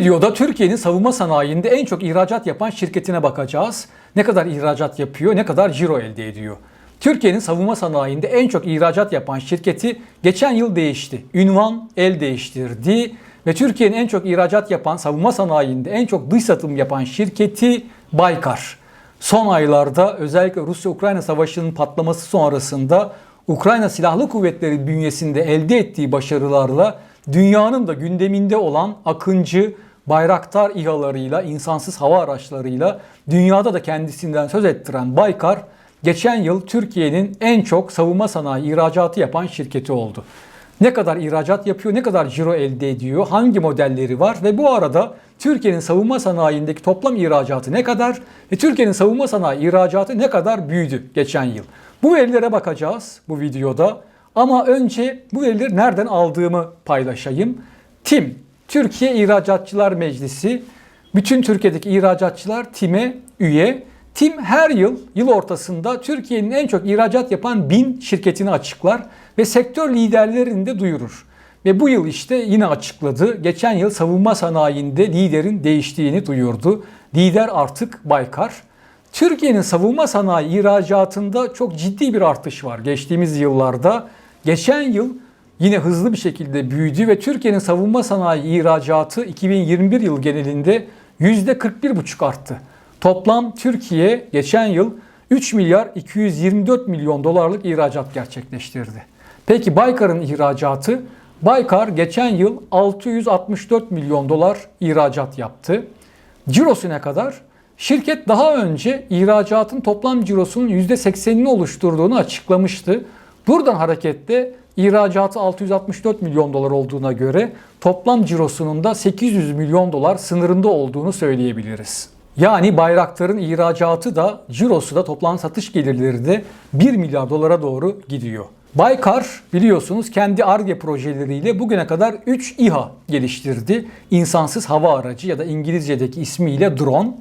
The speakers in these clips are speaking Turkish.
videoda Türkiye'nin savunma sanayinde en çok ihracat yapan şirketine bakacağız. Ne kadar ihracat yapıyor, ne kadar ciro elde ediyor. Türkiye'nin savunma sanayinde en çok ihracat yapan şirketi geçen yıl değişti. Ünvan el değiştirdi ve Türkiye'nin en çok ihracat yapan savunma sanayinde en çok dış satım yapan şirketi Baykar. Son aylarda özellikle Rusya-Ukrayna savaşının patlaması sonrasında Ukrayna Silahlı Kuvvetleri bünyesinde elde ettiği başarılarla dünyanın da gündeminde olan Akıncı, Bayraktar İHA'larıyla, insansız hava araçlarıyla dünyada da kendisinden söz ettiren Baykar, geçen yıl Türkiye'nin en çok savunma sanayi ihracatı yapan şirketi oldu. Ne kadar ihracat yapıyor, ne kadar ciro elde ediyor, hangi modelleri var ve bu arada Türkiye'nin savunma sanayindeki toplam ihracatı ne kadar ve Türkiye'nin savunma sanayi ihracatı ne kadar büyüdü geçen yıl. Bu verilere bakacağız bu videoda. Ama önce bu verileri nereden aldığımı paylaşayım. TİM, Türkiye İhracatçılar Meclisi, bütün Türkiye'deki ihracatçılar TİM'e üye. TİM her yıl, yıl ortasında Türkiye'nin en çok ihracat yapan bin şirketini açıklar ve sektör liderlerini de duyurur. Ve bu yıl işte yine açıkladı. Geçen yıl savunma sanayinde liderin değiştiğini duyurdu. Lider artık Baykar. Türkiye'nin savunma sanayi ihracatında çok ciddi bir artış var geçtiğimiz yıllarda. Geçen yıl yine hızlı bir şekilde büyüdü ve Türkiye'nin savunma sanayi ihracatı 2021 yıl genelinde %41,5 arttı. Toplam Türkiye geçen yıl 3 milyar 224 milyon dolarlık ihracat gerçekleştirdi. Peki Baykar'ın ihracatı? Baykar geçen yıl 664 milyon dolar ihracat yaptı. Cirosu ne kadar? Şirket daha önce ihracatın toplam cirosunun %80'ini oluşturduğunu açıklamıştı. Buradan hareketle ihracatı 664 milyon dolar olduğuna göre toplam cirosunun da 800 milyon dolar sınırında olduğunu söyleyebiliriz. Yani Bayraktar'ın ihracatı da cirosu da toplam satış gelirleri de 1 milyar dolara doğru gidiyor. Baykar biliyorsunuz kendi ARGE projeleriyle bugüne kadar 3 İHA geliştirdi. İnsansız hava aracı ya da İngilizce'deki ismiyle drone.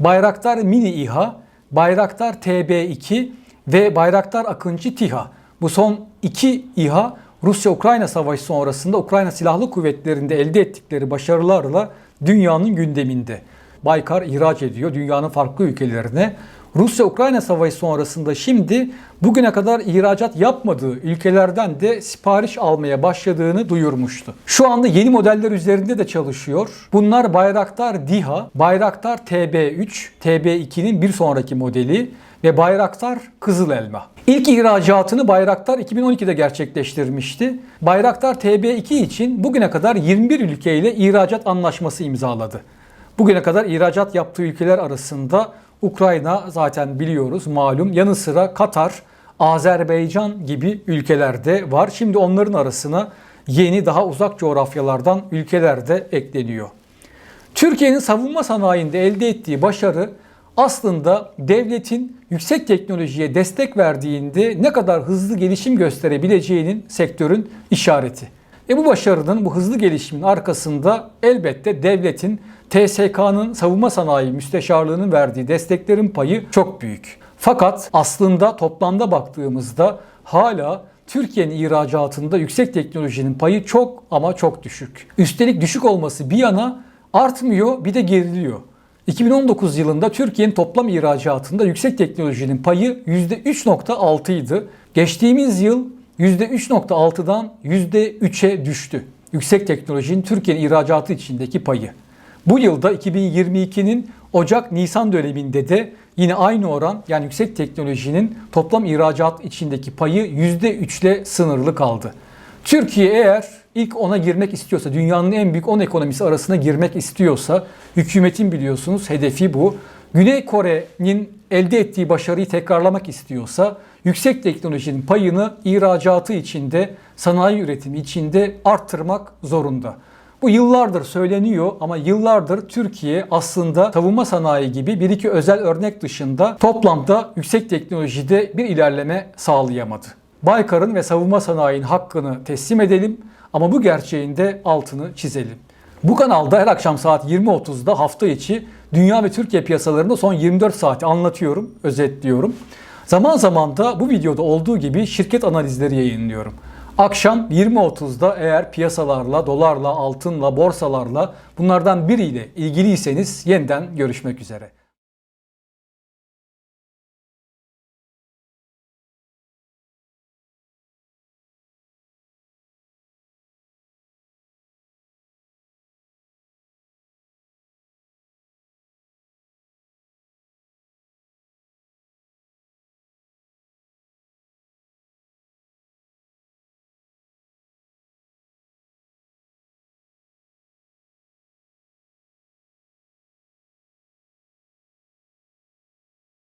Bayraktar Mini İHA, Bayraktar TB2 ve Bayraktar Akıncı TİHA. Bu son iki İHA Rusya-Ukrayna savaşı sonrasında Ukrayna Silahlı Kuvvetleri'nde elde ettikleri başarılarla dünyanın gündeminde. Baykar ihraç ediyor dünyanın farklı ülkelerine. Rusya-Ukrayna savaşı sonrasında şimdi bugüne kadar ihracat yapmadığı ülkelerden de sipariş almaya başladığını duyurmuştu. Şu anda yeni modeller üzerinde de çalışıyor. Bunlar Bayraktar DİHA, Bayraktar TB3, TB2'nin bir sonraki modeli ve Bayraktar Kızıl Elma. İlk ihracatını Bayraktar 2012'de gerçekleştirmişti. Bayraktar TB2 için bugüne kadar 21 ülkeyle ihracat anlaşması imzaladı. Bugüne kadar ihracat yaptığı ülkeler arasında Ukrayna zaten biliyoruz malum. Yanı sıra Katar, Azerbaycan gibi ülkelerde var. Şimdi onların arasına yeni daha uzak coğrafyalardan ülkeler de ekleniyor. Türkiye'nin savunma sanayinde elde ettiği başarı aslında devletin yüksek teknolojiye destek verdiğinde ne kadar hızlı gelişim gösterebileceğinin sektörün işareti. E bu başarının, bu hızlı gelişimin arkasında elbette devletin TSK'nın savunma sanayi müsteşarlığının verdiği desteklerin payı çok büyük. Fakat aslında toplamda baktığımızda hala Türkiye'nin ihracatında yüksek teknolojinin payı çok ama çok düşük. Üstelik düşük olması bir yana artmıyor bir de geriliyor. 2019 yılında Türkiye'nin toplam ihracatında yüksek teknolojinin payı %3.6 idi. Geçtiğimiz yıl %3.6'dan %3'e düştü. Yüksek teknolojinin Türkiye'nin ihracatı içindeki payı. Bu yılda 2022'nin Ocak-Nisan döneminde de yine aynı oran yani yüksek teknolojinin toplam ihracat içindeki payı %3 ile sınırlı kaldı. Türkiye eğer ilk ona girmek istiyorsa, dünyanın en büyük 10 ekonomisi arasına girmek istiyorsa, hükümetin biliyorsunuz hedefi bu. Güney Kore'nin elde ettiği başarıyı tekrarlamak istiyorsa, yüksek teknolojinin payını ihracatı içinde, sanayi üretimi içinde arttırmak zorunda. Bu yıllardır söyleniyor ama yıllardır Türkiye aslında savunma sanayi gibi bir iki özel örnek dışında toplamda yüksek teknolojide bir ilerleme sağlayamadı. Baykar'ın ve savunma sanayinin hakkını teslim edelim ama bu gerçeğin de altını çizelim. Bu kanalda her akşam saat 20.30'da hafta içi dünya ve Türkiye piyasalarında son 24 saati anlatıyorum, özetliyorum. Zaman zaman da bu videoda olduğu gibi şirket analizleri yayınlıyorum. Akşam 20.30'da eğer piyasalarla, dolarla, altınla, borsalarla bunlardan biriyle ilgiliyseniz yeniden görüşmek üzere.